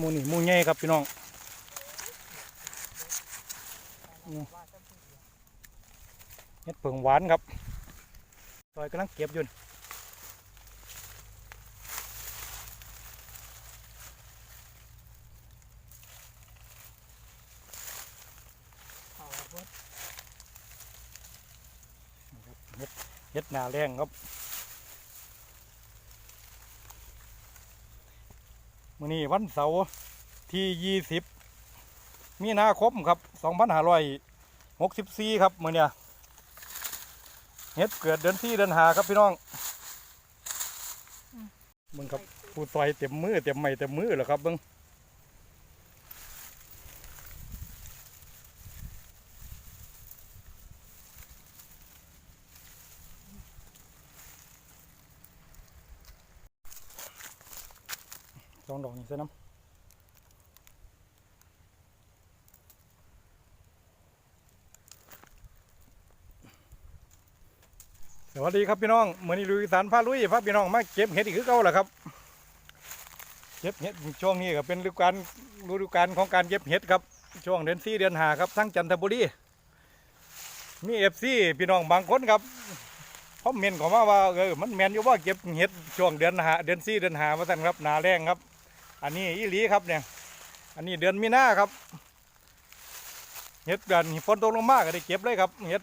มูนี่มูใหญ่ครับพี่น้องเฮ็ดเผิงหวานครับซอยกำลังเก็บอยู่เขาเบิดเฮ็ดหนาแรงครับ มื้อนี้วันเสาร์ที่20มีนาคมครับ2564ครับมื้อเนี้ยเฮ็ดเกิดเดือน4เดือน5ครับพี่น้องมึงครับผู้ซอยเต็มมือเต็มไม้เต็มมือแล้วครับเบิ่ง สองดอกนี่ใส่น้ำสวัสดีครับพี่น้องเหมือนลุยสานพาลุยพาพี่น้องมาเก็บเห็ดอีกคือเก่าแหละครับเก็บเห็ดช่วงนี้ก็เป็นฤดูกาลฤดูกาลของการเก็บเห็ดครับช่วงเดือนสี่เดือนหาครับทั้งจันทบุรีมีเอฟซีพี่น้องบางคนครับคอมเมนของมาว่าเออมันแมนอยู่ว่าเก็บเห็ดช่วงเดือนหาเดือนสี่เดือนหามาสั่นครับหนาแรงครับ อันนี้อีหลีครับเนี่ย อันนี้เดือนมีนาครับเห็ดเดือนฝนตกลงมากก็ได้เก็บเลยครับเห็ด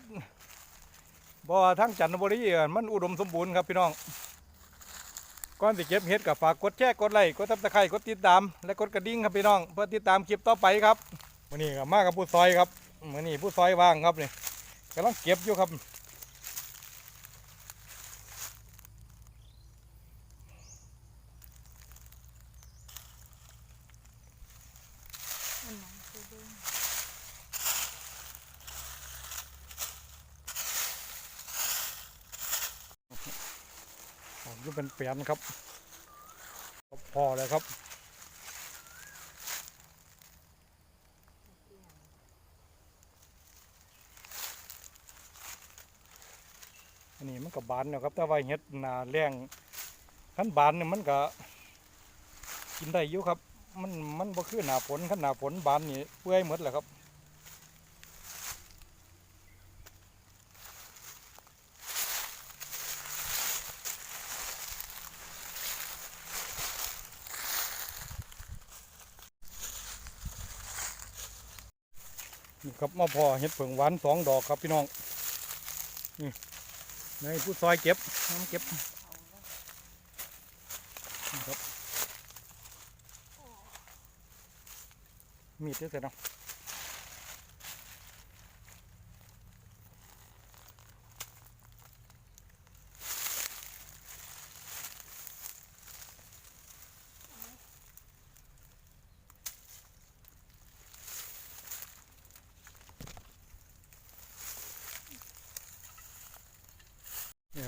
บ่ว่าทั้งจันทบุรีมันอุดมสมบูรณ์ครับพี่น้องก่อนสิเก็บเห็ดกับฝากกดแชร์กดไลค์กดซับสไครต์กดติดตาม และกดกระดิ่งครับพี่น้อง เพื่อติดตามคลิปต่อไปครับวันนี้ก็มากับผู้ซอยครับวันนี้ผู้ซอยว่างครับนี่กำลังเก็บอยู่ครับ อันนั้นคือเบิ่ง ออ กอยู่เป็นเปลี่ยนครับ พอเลยครับอันนี้มันก็บานนะครับแต่ว่าเห็ดนาแรงขั้นบานเนี่ยมันก็กินได้อยู่ครับ มันมันบ่คือหนาฝนขั้นหนาฝนบานนี่เปื่อยหมดแหละครับ นี่ครับมาพอเห็ดเผิงหวานสองดอกครับพี่น้องนี่ในผู้ซอยเก็บน้ำเก็บนี่ครับมีดด้วยเลยเนาะ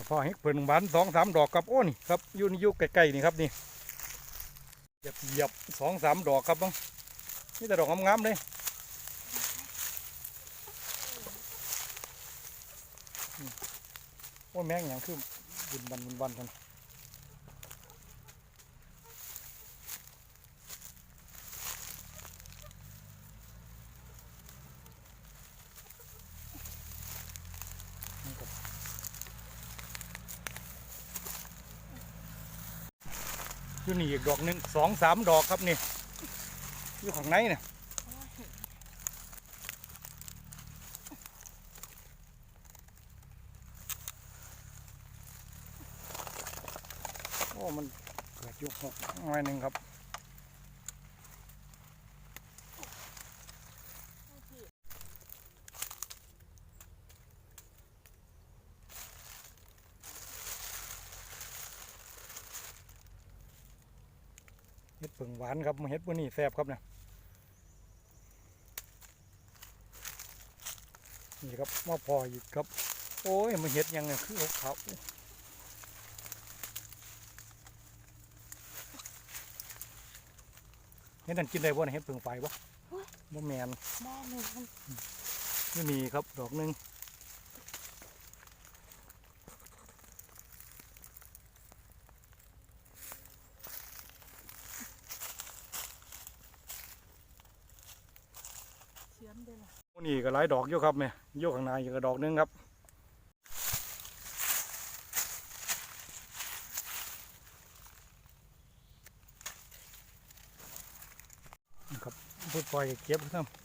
พอเห็ดเผิงหวานสองสามดอกครับโอ้นี่ครับยุ่นยุ่ใกล้ๆนี่ครับนี่เหยียบเหยียบสองสามดอกครับบ้องนี่แต่ดอกงามๆเลยโอ้แมงอย่างคือบุญบันบุญบันกันนี่ครับอยู่นี่อีก ดอกหนึ่งสองสามดอกครับนี่อยู่ข้างในเนี่ยโอ้มันเกิดอยู่หกหน่อยหนึ่งครับ เห็ดเผิงหวานครับเห็ดพวกนี้แซ่บครับเนี่ยนี่ครับมาพออีกครับ โอ้ยมันเห็ดหยังไงคือขาวๆเห็ดนั่นกินได้บ่เนี่ยเห็ดเผิงไฟบ่บ่แมนแม่หนูมันไม่มีครับดอกหนึ่ง นเด้อล่ะ หมู นี่ก็หลายดอกอยู่ครับแม่อยู่ข้างในอีกก็ดอกนึงครับนะครับพูดปล่อยเก็บครับ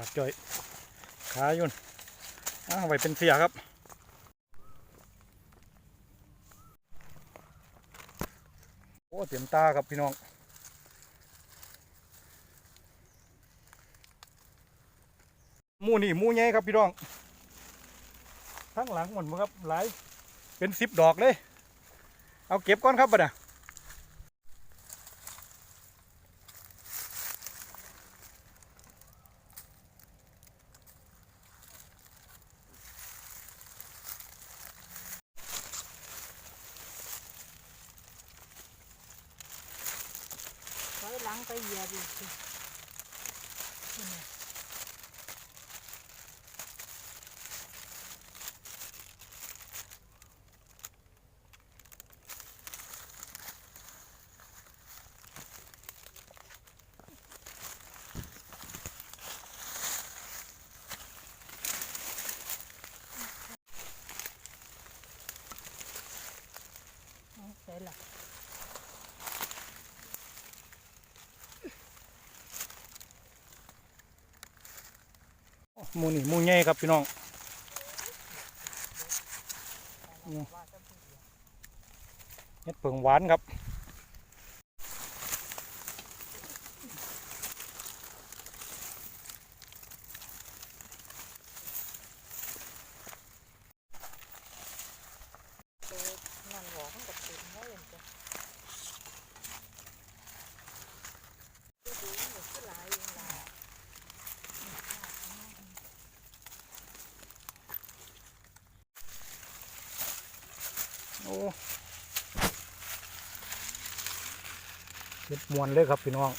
ขาดจ่อยขายุ่นอ้าวไว้เป็นเสียครับโอ้เต็มตาครับพี่น้องมูนี่มูใหญ่ครับพี่น้องทั้งหลังหมดครับหลายเป็นสิบดอกเลย เอาเก็บก่อนครับบัดน่ะ ถอยหลังไปเหยียบอีกสินี่ไง เอาใส่ละ ห มูนี่มูใหญ่ครับพี่น้องเห็ดเผิงหวานครับ เปิดนั่นหอกมันก็เต็มแล้วเองจ้ะดูดูมันก็คือหลายอย่างหลาย โอ้เห็ด มวนเลยครับพี่น้อง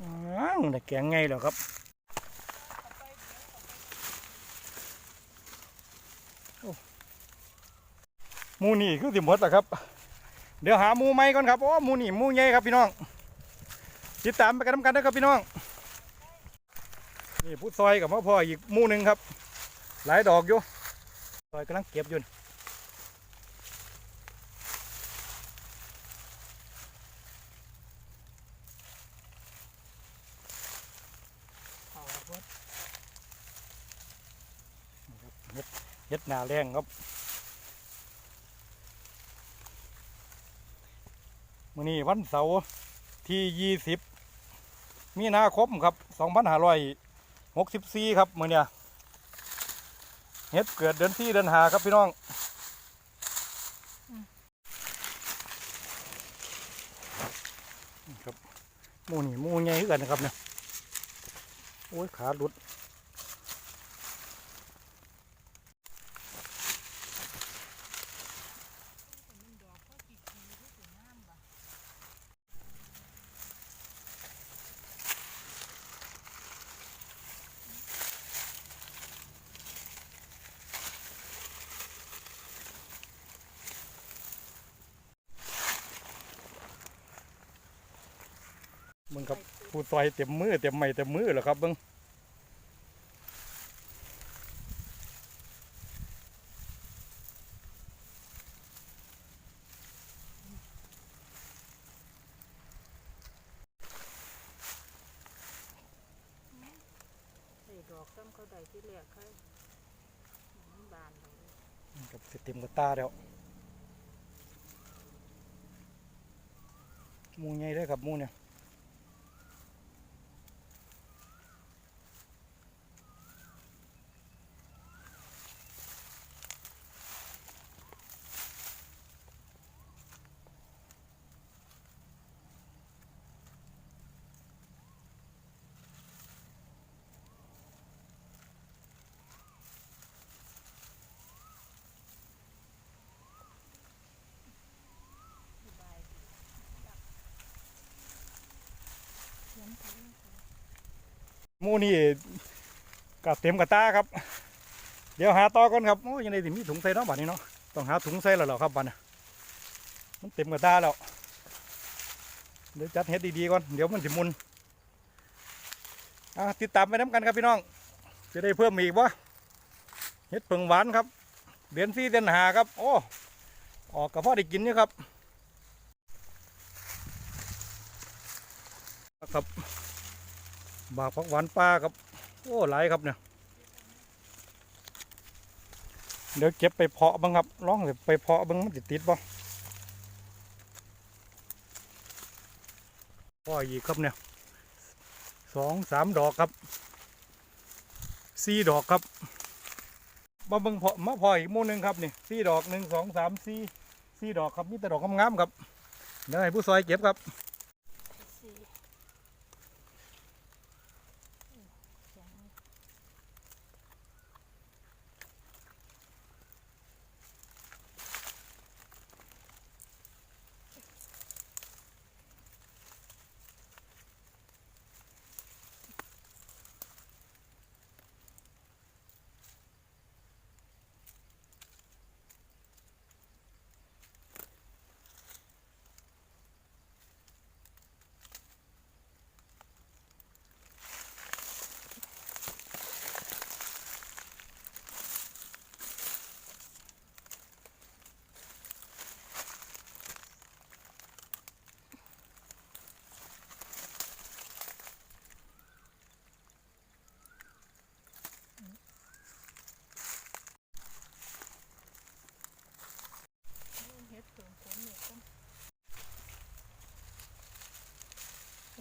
อ้าวแต่แกงไงหรอครับโอ้ห มูนี่คือสิหมดแล้วครับ เดี๋ยวหามูใหม่ก่อนครับโอ้มูนี่มูใหญ่ครับพี่น้อง ติดตามไปกันทำกันนะครับพี่น้อง นี่ผู้ซอยกับพ่อพ่ออีกมูหนึ่งครับ หลายดอกอยู่ซอยกำลังเก็บอยู่เฮ็ดหนาแรงครับ มื้อนี้วันเสาร์ที่20มีนาคมครับ2564ครับมื้อเนี้ยเฮ็ดเกิดเดือนที่เดือนหาครับพี่น้องครับมูนี่มูใหญ่คือกันนะครับเนี่ยโอ้ยขาหลุด มันดอกก็กี่ทีที่ถึงน้ำบ่ มึงครับผู้ซอยเต็มมือเต็มไม้เต็มมือแล้วครับเบิ่งใส่ดอกซ้ำเขาได้ที่แรกเขามันบานเลยกับสิเต็มกระตาแล้วหมูใหญ่เลยครับหมูเนี่ย เห มูนี่ก็เต็มกระตาครับ เดี๋ยวหาต่อก่อนครับโอ้ยังไงถึงมีถุงใส่เนาะบัดนี้เนาะต้องหาถุงใส่แล้วเหรอครับบัดน่ะมันเต็มกระตาแล้วเดี๋ยวจัดเฮ็ดดีๆก่อนเดี๋ยวมันสิมุนอะติดตามไปน้ำกันครับพี่น้อง จะได้เพิ่มอีกวะเฮ็ดเพิ่งหวานครับเดือนสี่เดือนหาครับ โอ้ออกกระเพาะได้กินอยู่ครับครับ บากผักหวานปลาครับ โอ้หลายครับเนี่ย เดี๋ยวเก็บไปเพาะบ้างครับลองไปเพาะบ้างมันติดติดบ่พ่ออีกครับเนี่ยสองสามดอกครับสี่ดอกครับมาเบิ่งเพาะมาพออีกมู่หนึ่งครับนี่สี่ดอกหนึ่งสองสามสี่สี่ดอกครับมีแต่ดอกงามๆครับเดี๋ยวให้ผู้ซอยเก็บครับ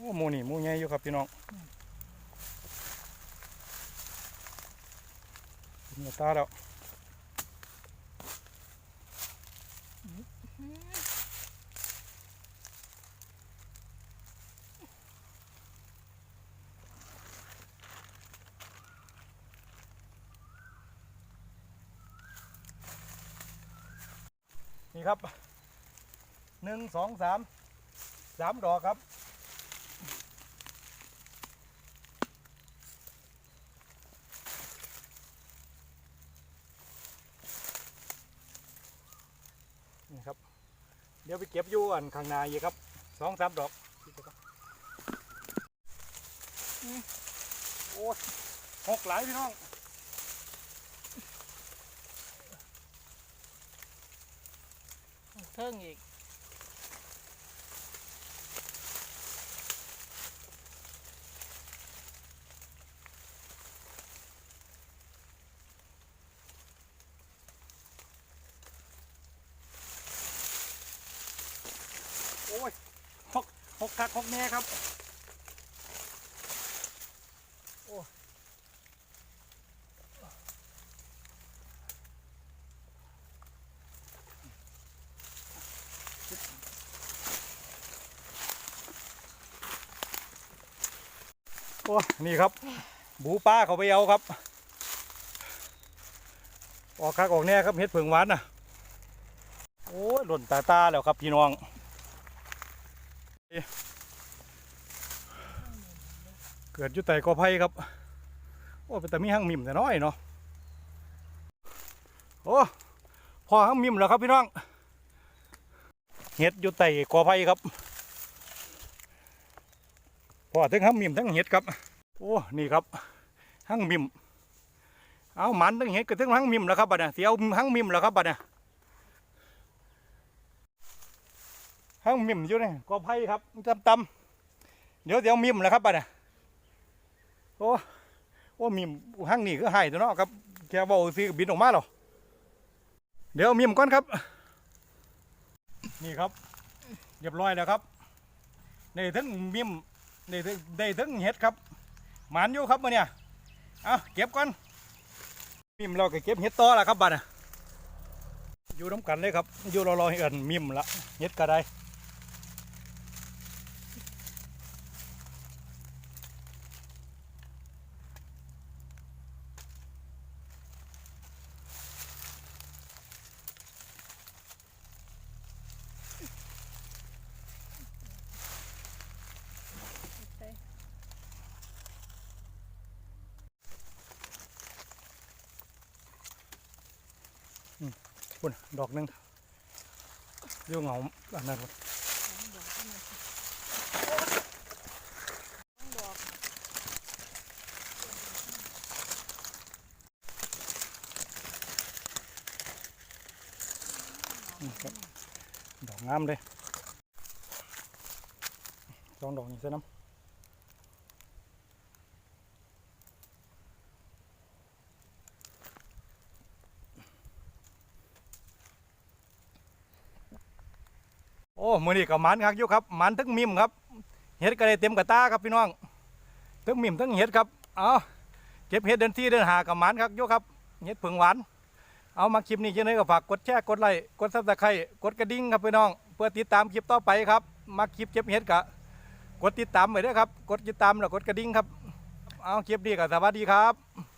อ้หมูนี่หมูใหญ่อยู่ครับพี่น้องกินกับตาแล้วนี่ครับหนึ่งสองสามสามดอกครับ นี่ครับ เดี๋ยวไปเก็บอยู่อันข้างหน้าอีกครับสองสามดอกโอ้ยหกหลายพี่น้องเทิงอีก โอ้ยห คักหกแม่ครับ โอ้โอ้นี่ครับ บูป้าเขาไปเอาครับ ออกคักออกแน่ครับเฮ็ดเผิงหวานน่ะ โอ้หล่นตาตาแล้วครับพี่น้อง กิดอยู่แต่กอไผ่ครับ โอ้เป็นแต่มีห้างมิมแต่น้อยเนาะโอ้พอห้างมิมแล้วครับพี่น้องเห็ดอยู่แต่กอไผ่ครับพอทั้งห้างมิมทั้งเห็ดครับ โอ้นี่ครับห้างมิมเอาหมันทั้งเห็ดกับทั้งห้างมิมแล้วครับบัดเนี่ยเสียวห้างมิมแล้วครับบัดเนี่ยห้างมิมอยู่เนี่ยกอไผ่ครับตำตำๆเดี๋ยวเดี๋ยวมิมแล้วครับบัดเนี่ย โอ้โอ้มีห้างนี่ก็ให้ตัวเนาะครับแกบอกซื้อบินออกมาหรอเดี๋ยวมีมก่อนครับ นี่ครับเรียบร้อยแล้วครับในทั้งมิมในทั้งได้ทั้งเห็ดครับหมันอยู่ครับมื่อเนี่ยเอาเก็บก่อนมิมเราก็เก็บเห็ดต่อละครับบัดนะอยู่น้ำกันเลยครับอยู่รอรอๆให้เอินมิมละเห็ดก็ได้ พุ่นดอกหนึงอยู่เหงาอันนั้นพุ่นสองดอกเท่านั้นสิสองดอกอืมครับดอกงามเลยสองดอกนี่ใส่น้ำ มือนี่กับมันคักอยู่ครับมันทั้งมิมครับ เห็ดก็ได้เต็มกระตาครับพี่น้องทั้งมิมทั้งเห็ดครับ เอาเก็บเห็ดเดินที่เดินหากับมันคักอยู่ครับเห็ดผึ่งหวาน เอามาคลิปนี้จังเลยก็ฝากกดแชร์กดไลค์กดซับสไครต์กดกระดิ่งครับพี่น้อง เพื่อติดตามคลิปต่อไปครับ มาคลิปเก็บเห็ดกะกดติดตามไว้ด้วยครับ กดติดตามแล้วกดกระดิ่งครับ เอาคลิปนี้ก็สวัสดีครับ